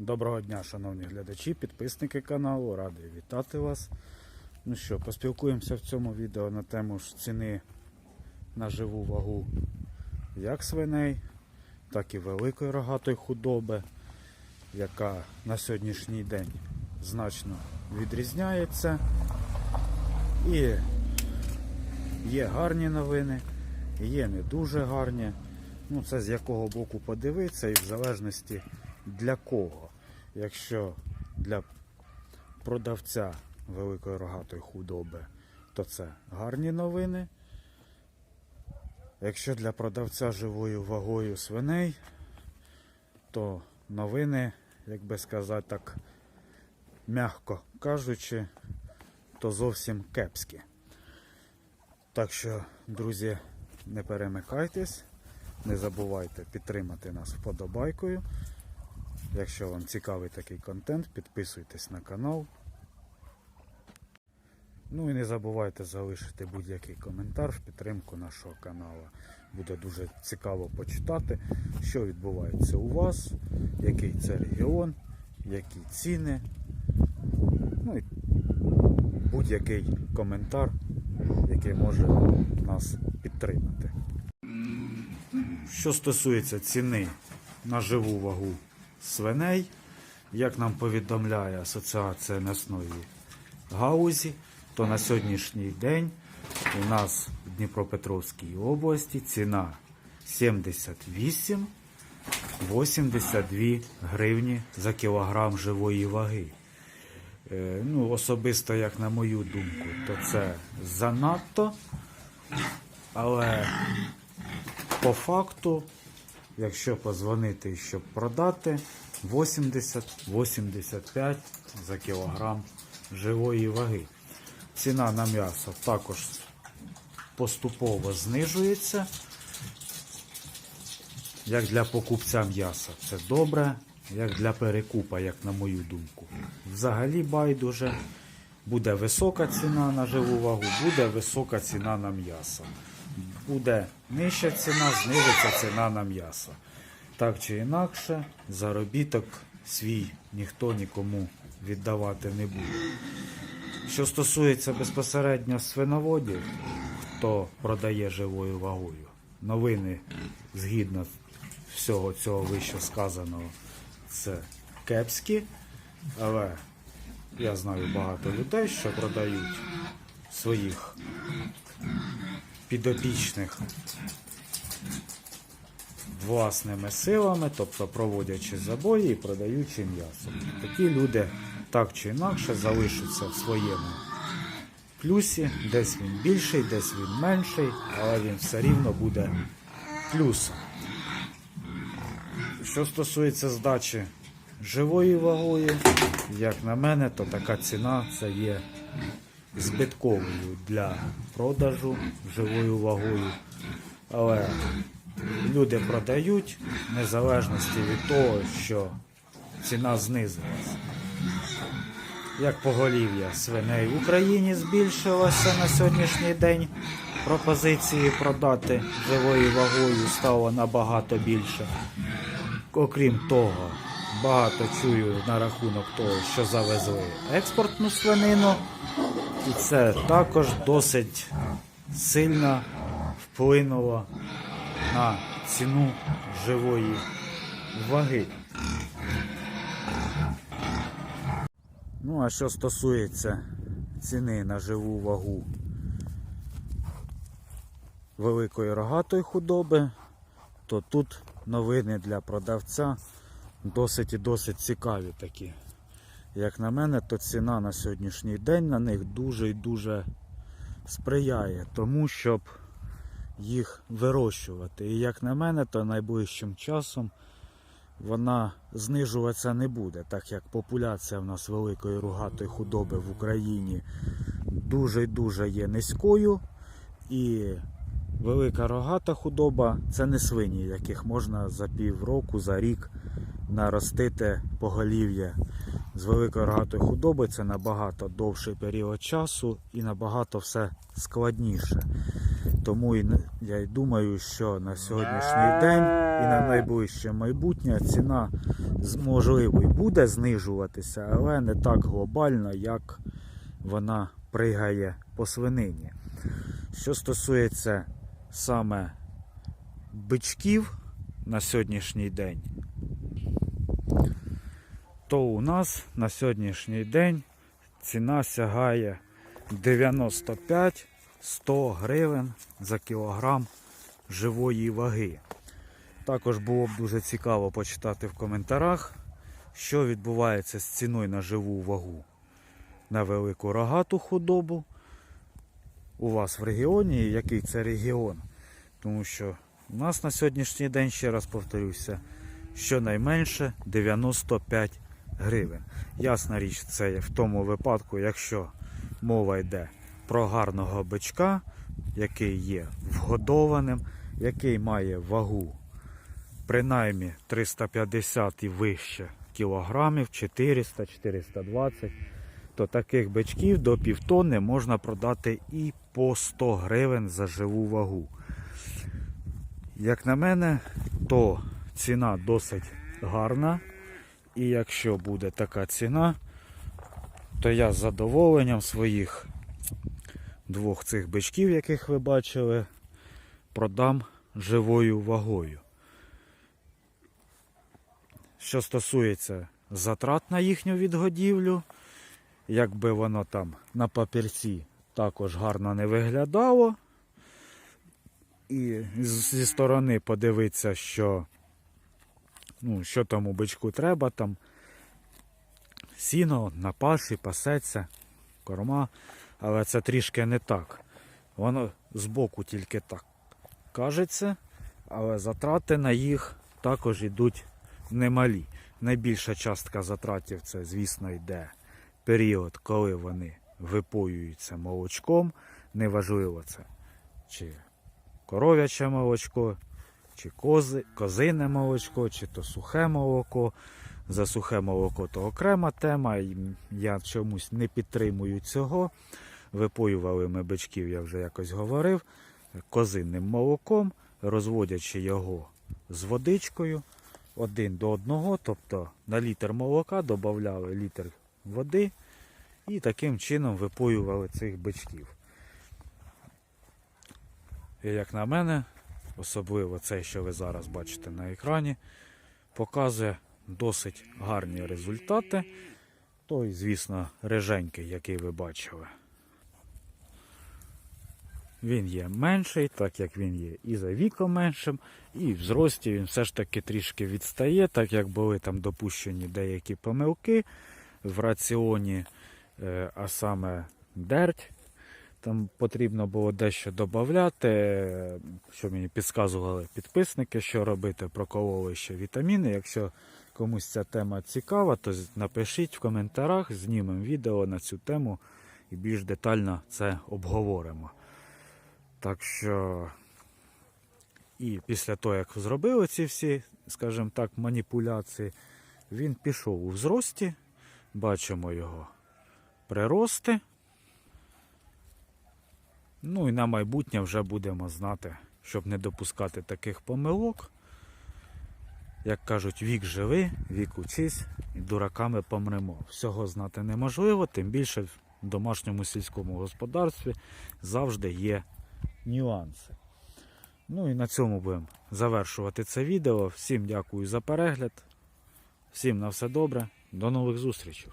Доброго дня, шановні глядачі, підписники каналу, радий вітати вас. Ну що, поспілкуємося в цьому відео на тему ж ціни на живу вагу як свиней, так і великої рогатої худоби, яка на сьогоднішній день значно відрізняється. І є гарні новини, є не дуже гарні. Ну, це з якого боку подивитися і в залежності для кого. Якщо для продавця великої рогатої худоби, то це гарні новини. Якщо для продавця живою вагою свиней, то новини, як би сказати так, м'яко кажучи, то зовсім кепські. Так що, друзі, не перемикайтесь, не забувайте підтримати нас вподобайкою. Якщо вам цікавий такий контент, підписуйтесь на канал. Ну і не забувайте залишити будь-який коментар в підтримку нашого каналу. Буде дуже цікаво почитати, що відбувається у вас, який це регіон, які ціни. Ну і будь-який коментар, який може нас підтримати. Що стосується ціни на живу вагу свиней, як нам повідомляє Асоціація м'ясної гаузі, то на сьогоднішній день у нас в Дніпропетровській області ціна 78 82 гривні за кілограм живої ваги. Е, Ну, особисто, як на мою думку, то це занадто. Але по факту, якщо позвонити, щоб продати, 80-85 за кілограм живої ваги. Ціна на м'ясо також поступово знижується. Як для покупця м'яса це добре, як для перекупа, як на мою думку. Взагалі байдуже. Буде висока ціна на живу вагу, буде висока ціна на м'ясо. Буде нижча ціна, знизиться ціна на м'ясо. Так чи інакше, заробіток свій ніхто нікому віддавати не буде. Що стосується безпосередньо свиноводів, хто продає живою вагою, новини згідно всього цього вище сказаного, це кепські, але я знаю багато людей, що продають своїх підопічних власними силами, тобто проводячи забої і продаючи м'ясо. Такі люди так чи інакше залишаться в своєму плюсі, десь він більший, десь він менший, але він все рівно буде плюсом. Що стосується здачі живою вагою, як на мене, то така ціна це є збитковою для продажу живою вагою. Але люди продають в незалежності від того, що ціна знизилась. Як поголів'я свиней в Україні збільшилося на сьогоднішній день. Пропозиції продати живою вагою стало набагато більше. Окрім того, багато чую на рахунок того, що завезли експортну свинину, і це також досить сильно вплинуло на ціну живої ваги. Ну, а що стосується ціни на живу вагу великої рогатої худоби, то тут новини для продавця досить і досить цікаві такі. Як на мене, то ціна на сьогоднішній день на них дуже і дуже сприяє тому, щоб їх вирощувати. І як на мене, то найближчим часом вона знижуватися не буде, так як популяція в нас великої ругатої худоби в Україні дуже і дуже є низькою. І велика рогата худоба це не свині, яких можна за півроку, за рік наростити поголів'я. З великої рогатої худоби це набагато довший період часу і набагато все складніше. Тому я й думаю, що на сьогоднішній день і на найближче майбутнє ціна можливо і буде знижуватися, але не так глобально, як вона пригає по свинині. Що стосується саме бичків на сьогоднішній день, то у нас на сьогоднішній день ціна сягає 95-100 гривень за кілограм живої ваги. Також було б дуже цікаво почитати в коментарях, що відбувається з ціною на живу вагу на велику рогату худобу у вас в регіоні і який це регіон. Тому що у нас на сьогоднішній день, ще раз повторюся, щонайменше 95 гривень. Ясна річ, це в тому випадку, якщо мова йде про гарного бичка, який є вгодованим, який має вагу принаймні 350 і вище кілограмів, 400-420, то таких бичків до півтонни можна продати і по 100 гривень за живу вагу. Як на мене, то ціна досить гарна. І якщо буде така ціна, то я з задоволенням своїх двох цих бичків, яких ви бачили, продам живою вагою. Що стосується затрат на їхню відгодівлю, якби воно там на папірці також гарно не виглядало. І зі сторони подивитися, що, ну, що тому бичку треба, там сіно на паші, пасеться, корма, але це трішки не так. Воно збоку тільки так кажеться, але затрати на їх також йдуть немалі. Найбільша частка затратів це, звісно, йде період, коли вони випоюються молочком. Неважливо це чи коров'яче молочко, чи кози, козине молочко, чи то сухе молоко. За сухе молоко то окрема тема. Я чомусь не підтримую цього. Випоювали ми бичків, я вже якось говорив, козинним молоком, розводячи його з водичкою один до одного, тобто на літр молока додавали літр води і таким чином випоювали цих бичків. І як на мене, особливо це, що ви зараз бачите на екрані, показує досить гарні результати. Той, звісно, реженький, який ви бачили. Він є менший, так як він є і за віком меншим, і в зрості він все ж таки трішки відстає, так як були там допущені деякі помилки в раціоні, е, а саме дерть. Там потрібно було дещо додати, що мені підказували підписники, що робити, прокололи ще вітаміни. Якщо комусь ця тема цікава, то напишіть в коментарях, знімемо відео на цю тему і більш детально це обговоримо. Так що, і після того, як зробили ці всі, скажімо так, маніпуляції, він пішов у взрості, бачимо його прирости. Ну і на майбутнє вже будемо знати, щоб не допускати таких помилок. Як кажуть, вік живи, вік учись, і дураками помремо. Всього знати неможливо, тим більше в домашньому сільському господарстві завжди є нюанси. Ну і на цьому будемо завершувати це відео. Всім дякую за перегляд. Всім на все добре. До нових зустрічей.